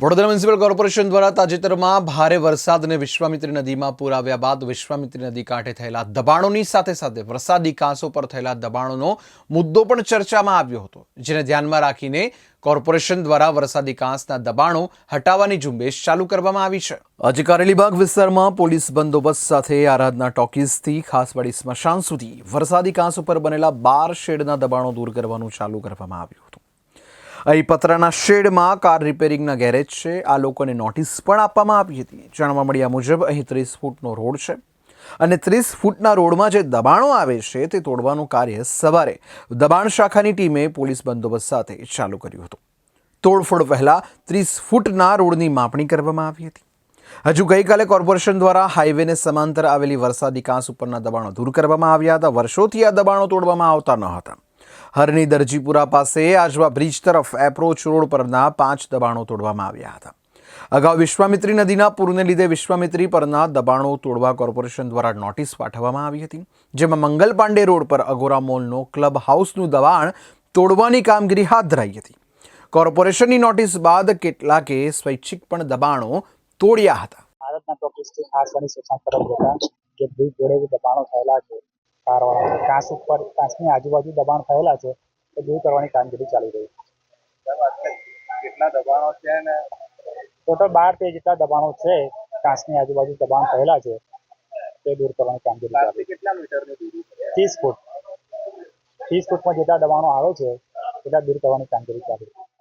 Vadodara municipal corporation દ્વારા તાજેતરમાં ભારે વરસાદ અને વિશ્વામિત્રી નદીમાં પૂર આવ્યા બાદ વિશ્વામિત્રી નદી કાંઠે થયેલા દબાણોની સાથે સાથે વરસાદી કાંસો પર થયેલા દબાણોનો મુદ્દો પણ ચર્ચામાં આવ્યો હતો, જેને ધ્યાનમાં રાખીને કોર્પોરેશન દ્વારા વરસાદી કાંસના દબાણો હટાવવાની ઝુંબેશ ચાલુ કરવામાં આવી છે. આજે કારેલીબાગ વિસ્તારમાં પોલીસ બંદોબસ્ત સાથે આરાધના ટોકીઝથી ખાસવાડી સ્મશાન સુધી વરસાદી કાંસ ઉપર બનેલા બાર શેડના દબાણો દૂર કરવાનું ચાલુ કરવામાં આવ્યું હતું. અહીં પતરાના શેડમાં કાર રિપેરિંગના ગેરેજ છે. આ લોકોને નોટિસ પણ આપવામાં આવી હતી. જાણવા મળ્યા મુજબ અહીં ત્રીસ ફૂટનો રોડ છે અને ત્રીસ ફૂટના રોડમાં જે દબાણો આવે છે તે તોડવાનું કાર્ય સવારે દબાણ શાખાની ટીમે પોલીસ બંદોબસ્ત સાથે ચાલુ કર્યું હતું. તોડફોડ પહેલાં ત્રીસ ફૂટના રોડની માપણી કરવામાં આવી હતી. હજુ ગઈકાલે કોર્પોરેશન દ્વારા હાઈવેને સમાંતર આવેલી વરસાદી કાંસ ઉપરના દબાણો દૂર કરવામાં આવ્યા હતા. વર્ષોથી આ દબાણો તોડવામાં આવતા ન હતા. હરની દરજીપુરા પાસે આજવા બ્રિજ તરફ એપ્રોચ રોડ પરના પાંચ દબાણો તોડવામાં આવ્યા હતા. અગાઉ વિશ્વામિત્રી નદીના પૂરને લીધે વિશ્વામિત્રી પરના દબાણો તોડવા કોર્પોરેશન દ્વારા નોટિસ પાઠવવામાં આવી હતી, જેમાં મંગલ પાંડે રોડ પર અગોરા મોલનો ક્લબ હાઉસનું દબાણ તોડવાની કામગીરી હાથ ધરાઈ હતી. કોર્પોરેશનની નોટિસ બાદ કેટલાકે સ્વૈચ્છિક પણ દબાણો તોડ્યા હતા. ભારતના ટોકીસથી ખાસ વાળી શોષણ તરફ જતા જે બ્રિજ જોડે દબાણો થયેલા છે કારવાળા કાંસ ઉપર કાંસની આજુબાજુ દબાણ થયેલા છે તે દૂર કરવાની કામગીરી ચાલી રહી છે. કેટલા દબાણો છે ને? ટોટલ બાર તેર જેટલા દબાણો છે કાંસની આજુબાજુ દબાણ થયેલા છે તે દૂર કરવાની કામગીરી ચાલી કેટલા મીટરની દૂરી છે? ત્રીસ ફૂટ. ત્રીસ ફૂટમાં જેટલા દબાણો આવે છે એટલા દૂર કરવાની કામગીરી ચાલી રહી છે.